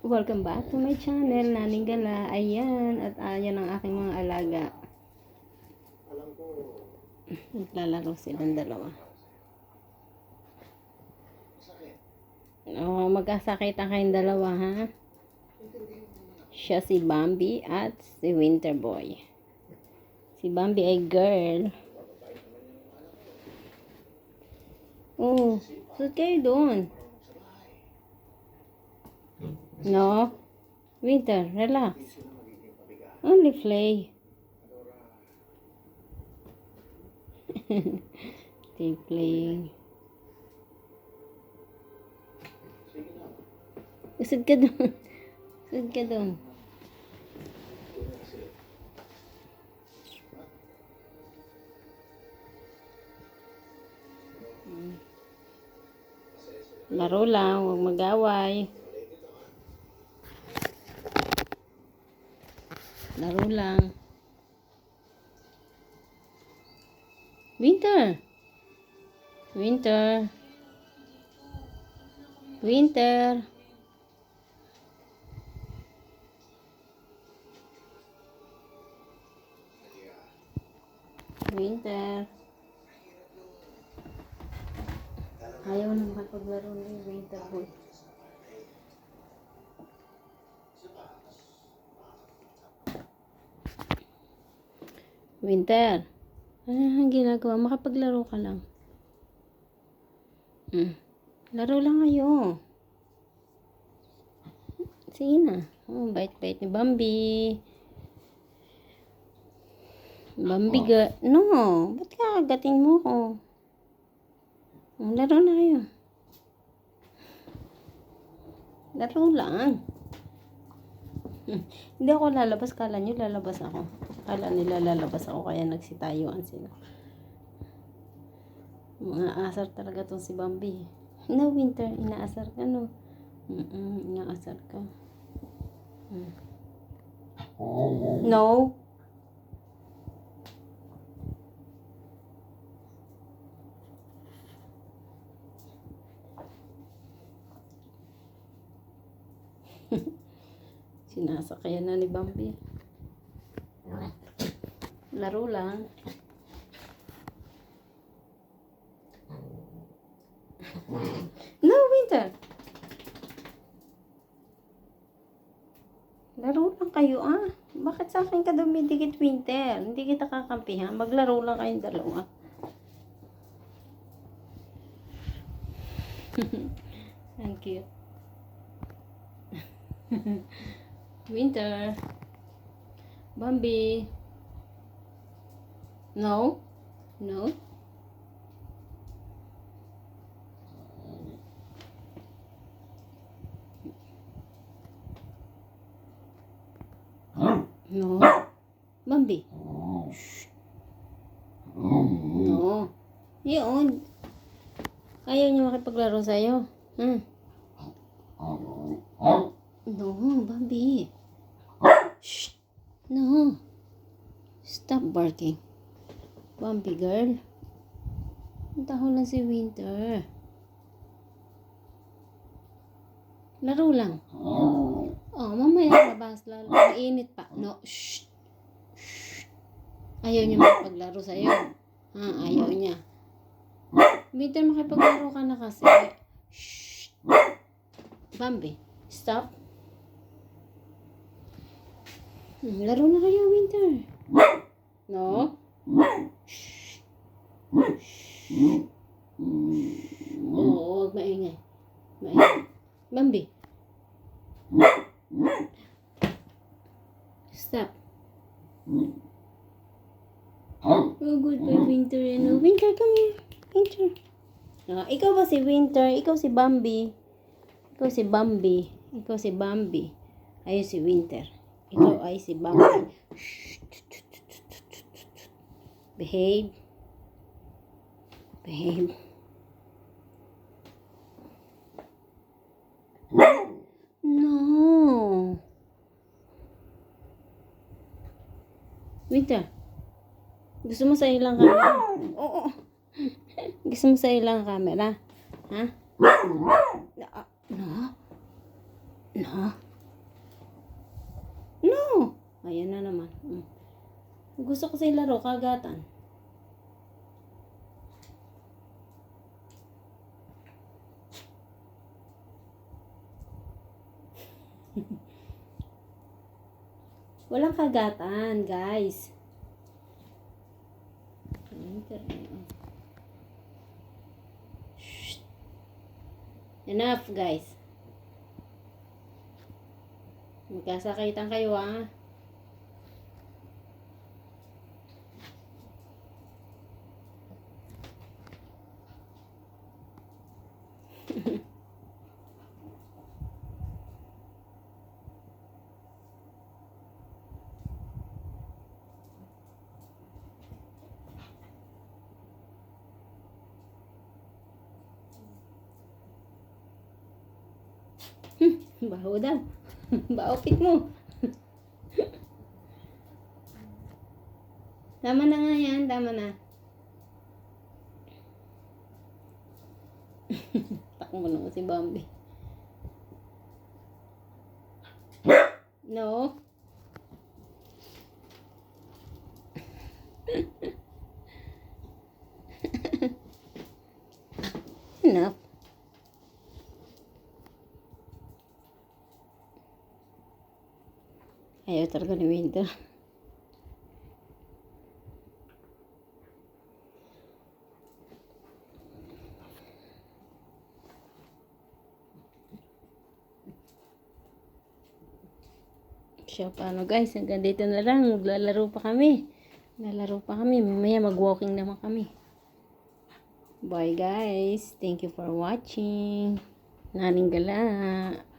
Welcome back to my channel, Naning Gala. Ayan, at ayan ang aking mga alaga. Naglalaro silang dalawa. Oh, magkasakit ang kayong dalawa, ha? Siya si Bambi at si Winter Boy. Si Bambi ay girl. Oh, sud kayo doon. No? Winter, relax. Only play. They playing. Usod ka doon. Usod ka doon. Hmm. Laro lang, huwag mag-away. Laro lang. Winter. Winter. Winter. Winter. Ayaw na makapaglaro ni Winter boy. Winter. Ano ang ginagawa? Makapaglaro ka lang. Mm. Laro lang kayo. Sige na. Oh, bait-bait ni Bambi. Bambi ga... No. Ba't kakagatin mo ko? Oh, laro na kayo. Laro lang. Hmm. Hindi ako lalabas. Kala nyo lalabas ako. Kala nila lalabas ako kaya nagsitayuan sila. Mga asar talaga tong si Bambi. No, Winter. Inaasar ka, no? Mm-mm, inaasar ka. Mm. No. Sinasakyan na ni Bambi. Laro lang. No, Winter. Laro lang kayo ah. Bakit sa akin ka dumidikit, Winter? Hindi kita kakampihan. Maglaro lang kayong dalawa. Ang cute. Winter. Bambi. No? No? No? Bambi. Shh. No. Yun. Ayaw niyo makipaglaro sa'yo. Hmm. No, Bambi. Shh. No. Stop barking. Bambi girl. Taho lang si Winter. Laro lang. Oh, mamaya labas lalo. Mainit pa. No. Shh. Shh. Ayaw niya makipaglaro sa'yo. Ha, ayaw niya. Winter, makipaglaro ka na kasi. Shh. Bambi, stop. Hmm, laro na kayo, Winter. No? Shh. Shh. Oo, huwag maingay. Maingay. Bambi. Stop. Oh, good boy, Winter. Ano? Winter, come here. Winter. Ah, ikaw ba si Winter? Ikaw si Bambi. Ikaw si Bambi. Ikaw si Bambi. Ayun si Winter. Ikaw ay si Bambi. Behave. Behave. No. Winter. Gusto mo sa ilang camera? Oo. Gusto mo sa ilang camera? Ha? No. No. No. Ayan na naman. Mm. Gusto ko sa laro, kagatan. Walang kagatan, guys. Enough, guys. Magkasakitan kayo, ah. Baho daw. Baopit mo. tama na nga yan, tama na. Takbo na si Bambi. No. Enough. Ayaw talaga ni Winter. Siya, paano guys? Hanggang dito na lang. Maglalaro pa kami. Lalaro pa kami. Mamaya mag-walking naman kami. Bye guys. Thank you for watching. Naning gala.